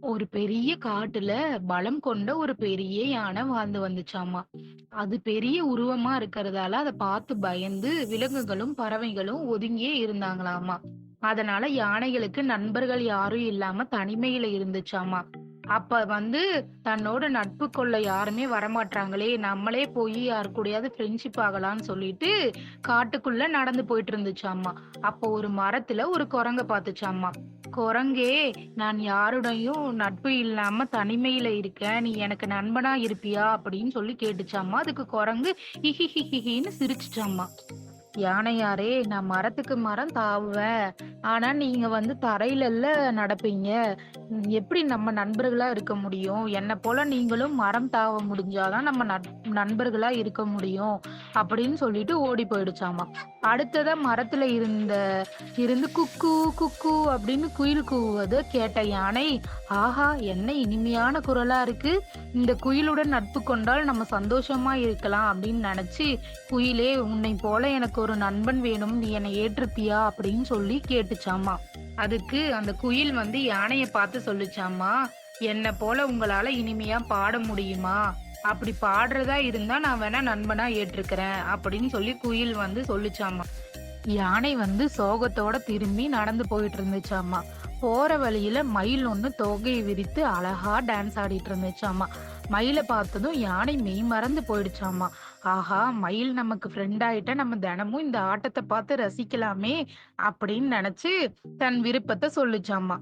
ஒரு பெரிய காட்டுல பலம் கொண்ட ஒரு பெரிய யானை வாழ்ந்து வந்துச்சாமா. அது பெரிய உருவமா இருக்கிறதால அத பார்த்து பயந்து விலங்குகளும், பறவைகளும் ஒதுங்கியே இருந்தாங்களாமா. அதனால யானைகளுக்கு நண்பர்கள் யாரும் இல்லாம தனிமையில இருந்துச்சாமா. அப்ப வந்து தன்னோட நட்பு கொள்ள யாருமே வரமாட்டாங்களே நம்மளே போய் யாரு கூடயாவது ஃப்ரெண்ட்ஷிப் ஆகலாம்னு சொல்லிட்டு, காட்டுக்குள்ள நடந்து போயிட்டு இருந்துச்சாமா. அப்போ ஒரு மரத்துல ஒரு குரங்க பார்த்துச்சாமா "குரங்கே, நான் யாருடையும் நட்பு இல்லாம தனிமையில இருக்கேன். நீ எனக்கு நண்பனா இருப்பியா?" அப்படின்னு சொல்லி கேட்டுச்சாமா. அதுக்கு குரங்கு ஹிஹிஹிஹின்னு சிரிச்சுச்சாமா. "யானையாரே, நான் மரத்துக்கு மரம் தாவுவேன். ஆனா நீங்க வந்து தரையில நடப்பீங்க. எப்படி நம்ம நண்பர்களா இருக்க முடியும்? என்ன போல நீங்களும் மரம் தாவ முடிஞ்சாதான் நம்ம நட் நண்பர்களா இருக்க முடியும்." அப்படின்னு சொல்லிட்டு ஓடி போயிடுச்சாமா. அடுத்ததா மரத்துல இருந்த இருந்து குக்கு குக்கு அப்படின்னு குயில் கூவுவத கேட்ட யானை, "ஆஹா! என்ன இனிமையான குரலா இருக்கு. இந்த குயிலுடன் நட்பு கொண்டால் நம்ம சந்தோஷமா இருக்கலாம்." அப்படின்னு நினைச்சு "குயிலே, உன்னை போல எனக்கு ஒரு நண்பன் வேணும். நீ என்னை ஏற்றுப்பியா?" அப்படின்னு சொல்லி கேட்டு கேட்டுச்சாமா. அதுக்கு அந்த குயில் வந்து யானைய பார்த்து சொல்லுச்சாமா, என்ன போல உங்களால இனிமையா பாட முடியுமா? அப்படி பாடுறதா இருந்தா நான் வேணா நண்பனா ஏற்றுக்கிறேன்." அப்படின்னு சொல்லி குயில் வந்து சொல்லுச்சாமா. யானை வந்து சோகத்தோட திரும்பி நடந்து போயிட்டு இருந்துச்சாமா. போற வழியில மயில் ஒன்று தொகையை விரித்து அழகா டான்ஸ் ஆடிட்டு இருந்துச்சாமா. மயிலை பார்த்ததும் யானை மெய் மறந்து போயிடுச்சாமா. "ஆஹா! மயில் நமக்கு ஃப்ரெண்ட் ஆயிட்ட நம்ம தினமும் இந்த ஆட்டத்தை பார்த்து ரசிக்கலாமே!" அப்படின்னு நினைச்சு தன் விருப்பத்தை சொல்லுச்சாமா.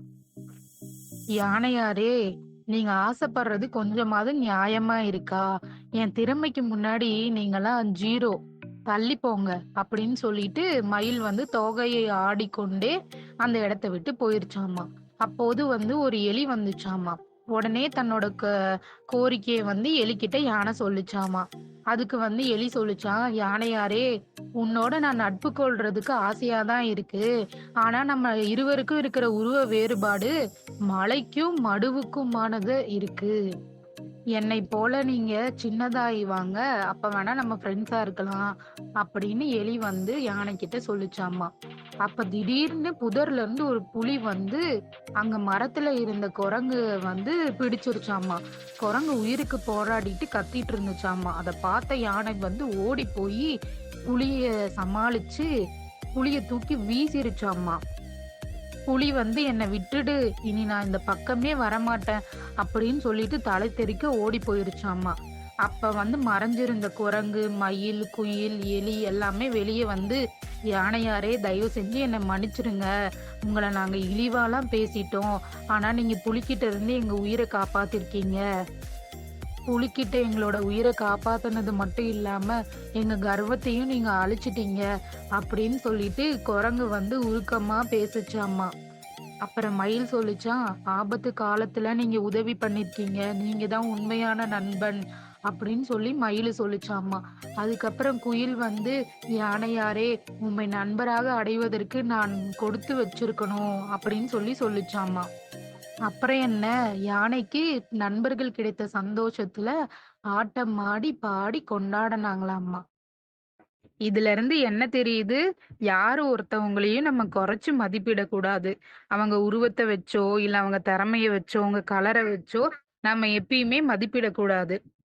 "யானையாரே, நீங்க ஆசைப்படுறது கொஞ்சமாவது நியாயமா இருக்கா? என் திறமைக்கு முன்னாடி நீங்களாம் ஜீரோ. தள்ளி போங்க." அப்படின்னு சொல்லிட்டு மயில் வந்து தோகையை ஆடிக்கொண்டே அந்த இடத்த விட்டு போயிருச்சாமா. அப்போது வந்து ஒரு எலி வந்துச்சாமா. உடனே தன்னோட கோரிக்கையை வந்து எலிக்கிட்ட யானை சொல்லிச்சாமா அதுக்கு வந்து எலி சொல்லுச்சாம், "யானையாரே, உன்னோட நான் நட்பு கொள்றதுக்கு ஆசையா தான் இருக்கு. ஆனா நம்ம இருவருக்கும் இருக்கிற உருவ வேறுபாடு மலைக்கும் மடுவுக்குமானது இருக்கு. என்னை போல நீங்க சின்னதாயி வாங்க. அப்ப வேணா நம்ம ஃப்ரெண்ட்ஸா இருக்கலாம்." அப்படின்னு எலி வந்து யானைக்கிட்ட சொல்லிச்சாமா அப்ப திடீர்னு புதர்ல இருந்து ஒரு புலி வந்து அங்க மரத்துல இருந்த குரங்கு வந்து பிடிச்சிருச்சாமா. குரங்கு உயிருக்கு போராடிட்டு கத்திட்டு இருந்துச்சாமா. அதை பார்த்த யானை வந்து ஓடி போய் புளிய சமாளிச்சு புளிய தூக்கி வீசிருச்சாமா. புலி வந்து, என்னை விட்டுடு. இனி நான் இந்த பக்கமே வரமாட்டேன்." அப்படின்னு சொல்லிட்டு தலை தெறிக்க ஓடி போயிருச்சாமா. அப்ப வந்து மறைஞ்சிருந்த குரங்கு, மயில், குயில், எலி எல்லாமே வெளியே வந்து, "யானையாரே, தயவு செஞ்சு என்னை மன்னிச்சிடுங்க. உங்களை நாங்கள் இழிவாலாம் பேசிட்டோம். ஆனால் நீங்கள் புளிக்கிட்ட இருந்து எங்கள் உயிரை காப்பாத்திருக்கீங்க. புலிக்கிட்ட எங்களோட உயிரை காப்பாத்தினது மட்டும் இல்லாமல் எங்கள் கர்வத்தையும் நீங்கள் அழிச்சிட்டீங்க." அப்படின்னு சொல்லிட்டு குரங்கு வந்து உருக்கமாக பேசிச்சாம்மா அப்புறம் மயில் சொல்லிச்சான் "ஆபத்து காலத்தில் நீங்கள் உதவி பண்ணியிருக்கீங்க நீங்கள் தான் உண்மையான நண்பன்." அப்படின்னு சொல்லி மயில் சொல்லிச்சாமா அதுக்கப்புறம் குயில் வந்து, "யானையாரே, உண்மை நண்பராக அடைவதற்கு நான் கொடுத்து வச்சிருக்கணும்." அப்படின்னு சொல்லி சொல்லிச்சாமா அப்புறம் என்ன, யானைக்கு நண்பர்கள் கிடைத்த சந்தோஷத்துல ஆட்டம் ஆடி, பாடி கொண்டாடினாங்களாம்மா இதுல இருந்து என்ன தெரியுது? யாரு ஒருத்தவங்களையும் நம்ம குறைச்சு மதிப்பிடக்கூடாது அவங்க உருவத்தை வச்சோ, இல்ல அவங்க திறமைய வச்சோ, அவங்க கலரை வச்சோ நம்ம எப்பயுமே மதிப்பிடக்கூடாது